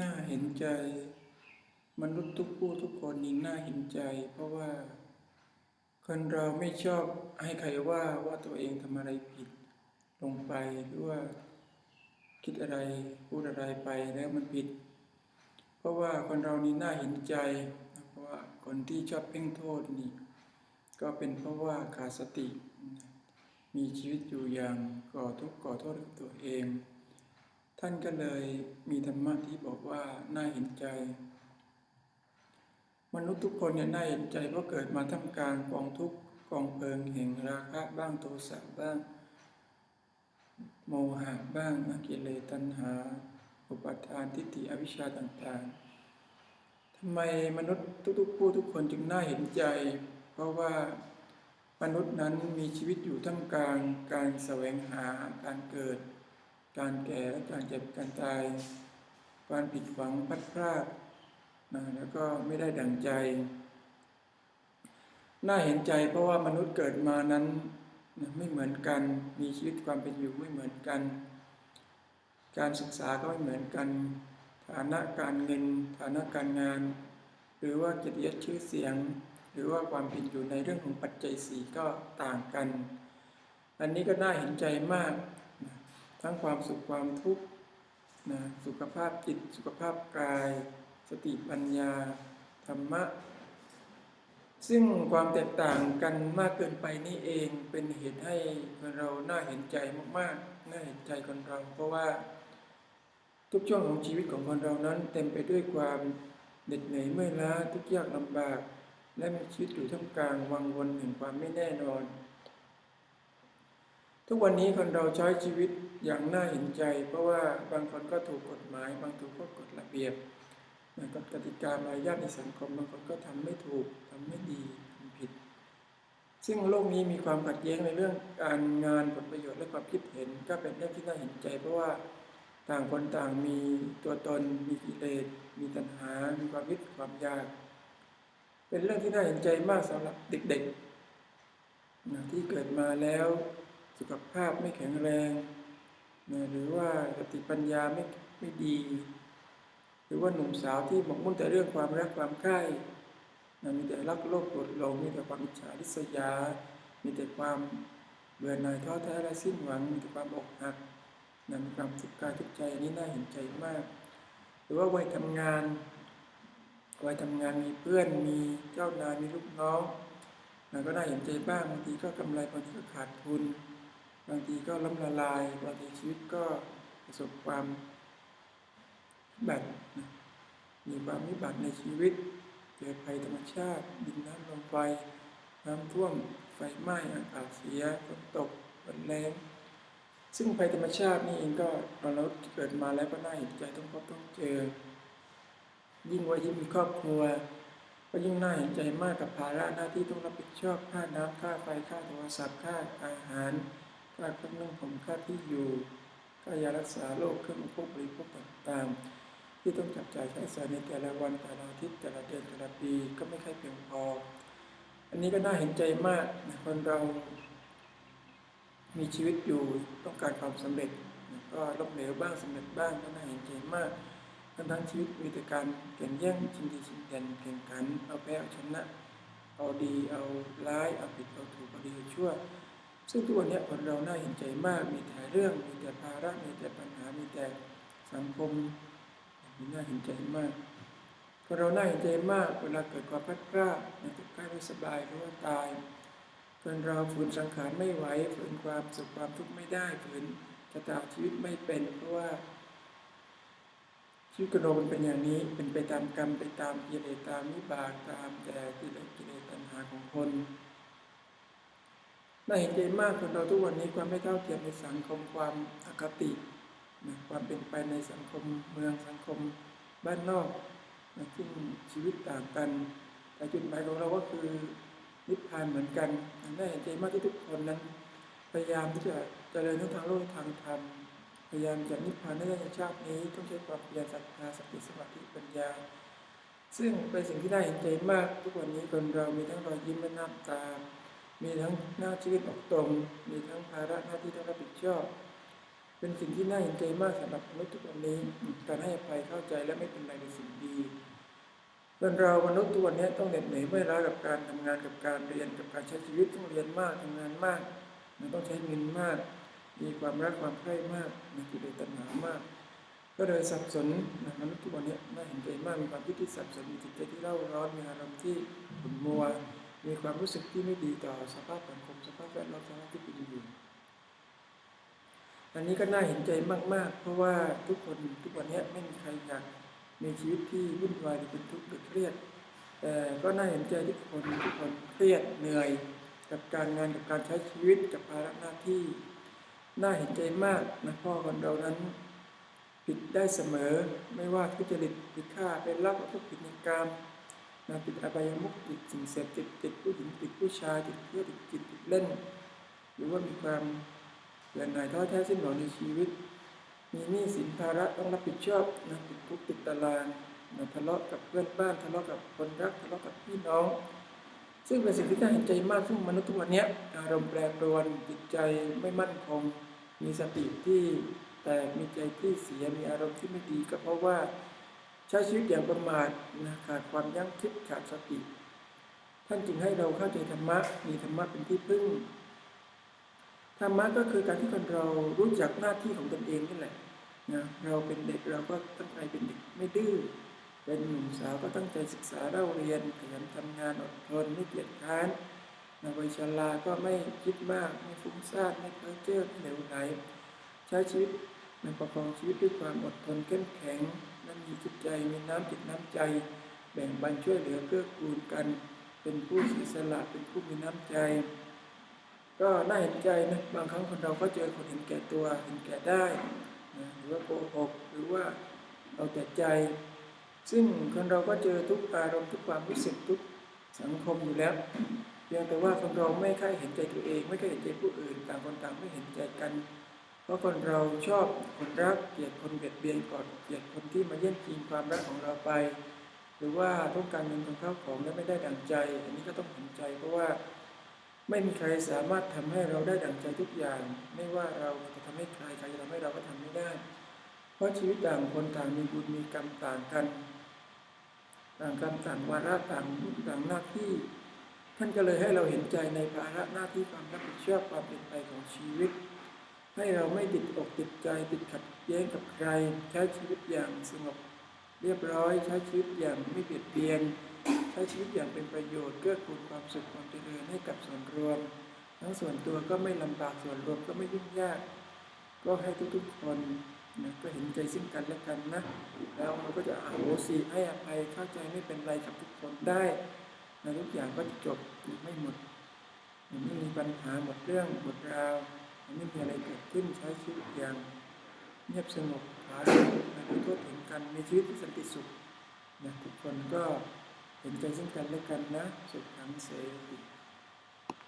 น่าเห็นใจ มนุษย์ทุกผู้ทุกคนนี่น่าเห็นใจ เพราะว่า คนเราไม่ชอบให้ใครว่าว่าตัวเองทำอะไรผิด ลงไปหรือว่า คิดอะไรพูดอะไรไปแล้วมันผิด เพราะว่าคนเรานี่น่าเห็นใจ เพราะว่าคนที่ชอบเพ่งโทษนี่ ก็เป็นเพราะว่าขาดสติ มีชีวิตอยู่อย่างก่อทุกข์ก่อโทษกับตัวเอง ท่านก็เลยมีธรรมะที่บอกว่าน่าเห็นใจ มนุษย์ทุกคนเนี่ยน่าเห็นใจเพราะเกิดมาท่ามกลางกองทุกข์กองเพลิงแห่งราคะบ้างโทสะบ้าง โมหะบ้างอกิเลสตัณหา อุปาทานทิฏฐิอวิชชาต่างๆทำไมมนุษย์ทุกๆผู้ทุกคนจึงน่าเห็นใจ เพราะว่ามนุษย์นั้นมีชีวิตอยู่ท่ามกลางการแสวงหาการเกิด การแก่และการเจ็บการตาย การผิดหวังพัดพรากนะแล้วก็ไม่ได้ดังใจ น่าเห็นใจเพราะว่ามนุษย์เกิดมานั้นนะไม่เหมือนกัน มีชีวิตความเป็นอยู่ไม่เหมือนกัน การศึกษาก็ไม่เหมือนกัน ฐานะการเงิน ฐานะการงาน หรือว่าเกียรติยศชื่อเสียง หรือว่าความเป็นอยู่ในเรื่องของปัจจัยสี่ก็ต่างกัน อันนี้ก็น่าเห็นใจมาก ทั้งความสุขความทุกข์นะสุขภาพจิตสุขภาพกาย สติปัญญา ธรรมะ ซึ่งความแตกต่างกันมากเกินไปนี่เองเป็นเหตุให้เราน่าเห็นใจมากๆน่าเห็นใจคนเรา เพราะว่า ทุกช่วงของชีวิตของคนเรานั้น เต็มไปด้วยความเหน็ดเหนื่อยเมื่อยล้าทุกข์ยากลำบาก และมีชีวิตอยู่ท่ามกลางวังวนแห่งความไม่แน่นอน ทุกวันนี้คนเราใช้ชีวิตอย่างน่าเห็นใจ เพราะว่าบางคนก็ถูกกฎหมาย บางถูกก็กฎระเบียบในกฎกติกามารยาทในสังคมบางคนก็ทำไม่ถูกทำไม่ดีทำผิด ซึ่งโลกนี้มีความขัดแย้งในเรื่องการงานผลประโยชน์และความคิดเห็นก็เป็นเรื่องที่น่าเห็นใจ เพราะว่าต่างคนต่างมีตัวตน มีกิเลสมีตัณหา มีความยึดความอยาก เป็นเรื่องที่น่าเห็นใจมากสำหรับเด็กๆที่เกิดมาแล้ว สุขภาพไม่แข็งแรงนะหรือว่าสติปัญญาไม่ไม่ดี หรือว่าหนุ่มสาวที่หมกมุ่นแต่เรื่องความรักความใคร่นะมีแต่รักโลภโกรธหลงมีแต่ความอิจฉาริษยา มีแต่ความเบื่อหน่ายท้อแท้และสิ้นหวัง มีแต่ความอกหักนะมีความทุกข์กายทุกข์ใจอันนี้น่าเห็นใจมาก หรือว่าวัยทำงานวัยทำงานมีเพื่อนมีเจ้านายมีลูกน้องนะก็น่าเห็นใจบ้างบางทีก็กำไรบางทีก็ขาดทุน บางทีก็ล้มละลาย บางทีชีวิตก็ประสบความวิบัตนะมีความวิบัติในชีวิต เกิดภัยธรรมชาติ ดินน้ำลมไฟ น้ำท่วม ไฟไหม้อากาศเสียฝนตกฝนแรง ซึ่งภัยธรรมชาตินี่เองก็เราเกิดมาแล้วก็น่าเห็นใจต้องพบต้องเจอ ยิ่งวัยที่มีครอบครัว ก็ยิ่งน่าเห็นใจมากกับภาระหน้าที่ต้องรับผิดชอบค่าน้ำค่าไฟค่าโทรศัพท์ค่าอาหาร ค่าเครื่องนุ่งห่มค่าที่อยู่ค่ายารักษาโรคเครื่องอุปโภคบริโภคต่างๆ ที่ต้องจับจ่ายใช้สอยในแต่ละวันแต่ละอาทิตย์แต่ละเดือนแต่ละปีก็ไม่ค่อยเพียงพอ อันนี้ก็น่าเห็นใจมากนะคนเรา มีชีวิตอยู่ต้องการความสำเร็จ ก็ล้มเหลวบ้างสำเร็จบ้างก็น่าเห็นใจมากทั้งทั้งชีวิตมีแต่การแข่งแย่งชิงดีชิงเด่นแข่งขันเอาแพ้เอาชนะ เอาดีเอาร้ายเอาผิดเอาถูกเอาดีเอาชั่ว ซึ่งทุกวันนี้คนเราน่าเห็นใจมาก มีแต่เรื่อง มีแต่ภาระ มีแต่ปัญหา มีแต่สังคมมีน่าเห็นใจมากคนเราน่าเห็นใจมาก เวลาเกิดความพลาดพลาดในทุกข์กายไม่สบายหรือว่าตายคนเราฝืนสังขารไม่ไหว ฝืนความสุขความทุกข์ไม่ได้ ฝืนชะตาชีวิตไม่เป็น เพราะว่าชีวิตคนเรามันเป็นอย่างนี้ เป็นไปตามกรรม ไปตามกิเลสตามวิบาก ตามแต่กิเลสกิเลสตัณหาของคน น่าเห็นใจมากคนเราทุกวันนี้ความไม่เท่าเทียมในสังคมความอคตินะความเป็นไปในสังคมเมืองสังคมบ้านนอกนะซึ่งชีวิตต่างกัน แต่จุดหมายของเราก็คือนิพพานเหมือนกันน่าเห็นใจมากที่ทุกคนนั้น พยายามที่จะเจริญทั้งทางโลกทางธรรมพยายามจะนิพพานในชาตินี้ต้องใช้ความพยายามศรัทธาสติสมาธิปัญญา ซึ่งเป็นสิ่งที่น่าเห็นใจมากทุกวันนี้คนเรามีทั้งรอยยิ้มและน้ำตา มีทั้งหน้าชีวิตออกตรง มีทั้งภาระหน้าที่ต้องรับผิดชอบ เป็นสิ่งที่น่าเห็นใจมากสำหรับมนุษย์ทุกวันนี้ การให้อภัยเข้าใจและไม่เป็นไรเป็นสิ่งดีคนเรามนุษย์ทุกวันนี้ต้องเหน็ดเหนื่อยเมื่อยล้ากับการทำงานกับการเรียนกับการใช้ชีวิตต้องเรียนมากทำงานมาก มันต้องใช้เงินมาก มีความรักความใคร่มากมีกิเลสตัณหามาก ก็เลยสับสนนะมนุษย์ทุกวันนี้น่าเห็นใจมากมีความคิดที่สับสนมีจิตใจที่เร่าร้อนมีอารมณ์ที่ขุ่นมัว มีความรู้สึกที่ไม่ดีต่อสภาพสังคมสภาพแวดล้อมสภาพที่เป็นอยู่อันนี้ก็น่าเห็นใจมาก ๆ เพราะว่าทุกคนทุกวันนี้ไม่มีใครอยากมีชีวิตที่วุ่นวายหรือเป็นทุกข์หรือเครียดแต่ก็น่าเห็นใจทุกคนทุกคนเครียดเหนื่อย กับการงานกับการใช้ชีวิตกับภาระหน้าที่ น่าเห็นใจมากนะพ่อคนเรานั้น ผิดได้เสมอไม่ว่าทุจริตผิดฆ่าเป็นลักวัตถุผิดในกรรม นะติดอบายมุขติดสิ่งเสพติดติดผู้หญิงติดผู้ชายติดเพื่อติดจิตติดเล่น หรือว่ามีความเบื่อหน่ายท้อแท้สิ้นหวังในชีวิต มีหนี้สินภาระต้องรับผิดชอบนะติดคุกติดตารางนะทะเลาะกับเพื่อนบ้านทะเลาะกับคนรักทะเลาะกับพี่น้อง ซึ่งเป็นสิ่งที่น่าเห็นใจมากซึ่งมนุษย์ทุกวันนี้อารมณ์แปรปรวนจิตใจไม่มั่นคงมีสติที่แตกมีใจที่เสียมีอารมณ์ที่ไม่ดีก็เพราะว่า ใช้ชีวิตอย่างประมาทนะขาดความยั้งคิดขาดสติ ท่านจึงให้เราเข้าใจธรรมะมีธรรมะเป็นที่พึ่งธรรมะก็คือการที่คนเรารู้จักหน้าที่ของตนเองนี่แหละนะเราเป็นเด็กเราก็ตั้งใจเป็นเด็กไม่ดื้อเป็นหนุ่มสาวก็ตั้งใจศึกษาเล่าเรียนขยันทำงานอดทนไม่เกียจค้านนะวัยชราก็ไม่คิดมากไม่ฟุ้งซ่านไม่เพ้อเจ้อไม่เหลวไหลใช้ชีวิตในประคองชีวิตด้วยความอดทนเข้มแข็ง และมีจิตใจมีน้ำจิตน้ำใจ แบ่งปันช่วยเหลือเพื่อกูลกัน เป็นผู้เสียสละเป็นผู้มีน้ำใจ ก็น่าเห็นใจนะบางครั้งคนเราก็เจอคนเห็นแก่ตัวเห็นแก่ได้นะหรือว่าโกหกหรือว่าเอาแต่ใจ ซึ่งคนเราก็เจอทุกอารมณ์ทุกความรู้สึกทุกสังคมอยู่แล้วเพียงแต่ว่าคนเราไม่ค่อยเห็นใจตัวเอง ไม่ค่อยเห็นใจผู้อื่น ต่างคนต่างไม่เห็นใจกัน เพราะคนเราชอบคนรักเกลียดคนเบียดเบียนก่อนเกลียดคนที่มาแย่งชิงความรักของเราไป หรือว่าต้องการเงินของเข้าของและไม่ได้ดังใจ อันนี้ก็ต้องเห็นใจ เพราะว่าไม่มีใครสามารถทำให้เราได้ดังใจทุกอย่าง ไม่ว่าเราจะทำให้ใครใครจะทำให้เราก็ทำไม่ได้ เพราะชีวิตต่างคนต่างมีบุญมีกรรมต่างกัน ต่างกรรมต่างวาระต่างต่างหน้าที่ท่านก็เลยให้เราเห็นใจในภาระหน้าที่ความรับผิดชอบความเป็นไปของชีวิต ให้เราไม่ติดอกติดใจติดขัดแย้งกับใคร ใช้ชีวิตอย่างสงบ เรียบร้อยใช้ชีวิตอย่างไม่เบียดเบียน ใช้ชีวิตอย่างเป็นประโยชน์เกื้อกูลความสุขความเจริญให้กับส่วนรวม ทั้งส่วนตัวก็ไม่ลำบากส่วนรวมก็ไม่ยุ่งยาก ก็ให้ทุกๆคนนะก็เห็นใจซึ่งกันและกันนะ แล้วเราก็จะอโหสิให้อภัยเข้าใจไม่เป็นไรกับทุกคนได้นะทุกอย่างก็จะจบไม่หมดไม่มีปัญหาหมดเรื่องหมดราว ไม่มีอะไรเกิดขึ้นใช้ชีวิตอย่างเงียบสงบหาสุกนะไม่โทษถึงกันมีชีวิตที่สันติสุขนะทุกคนก็เห็นใจซึ่งกันและกันนะสุขขังเสติ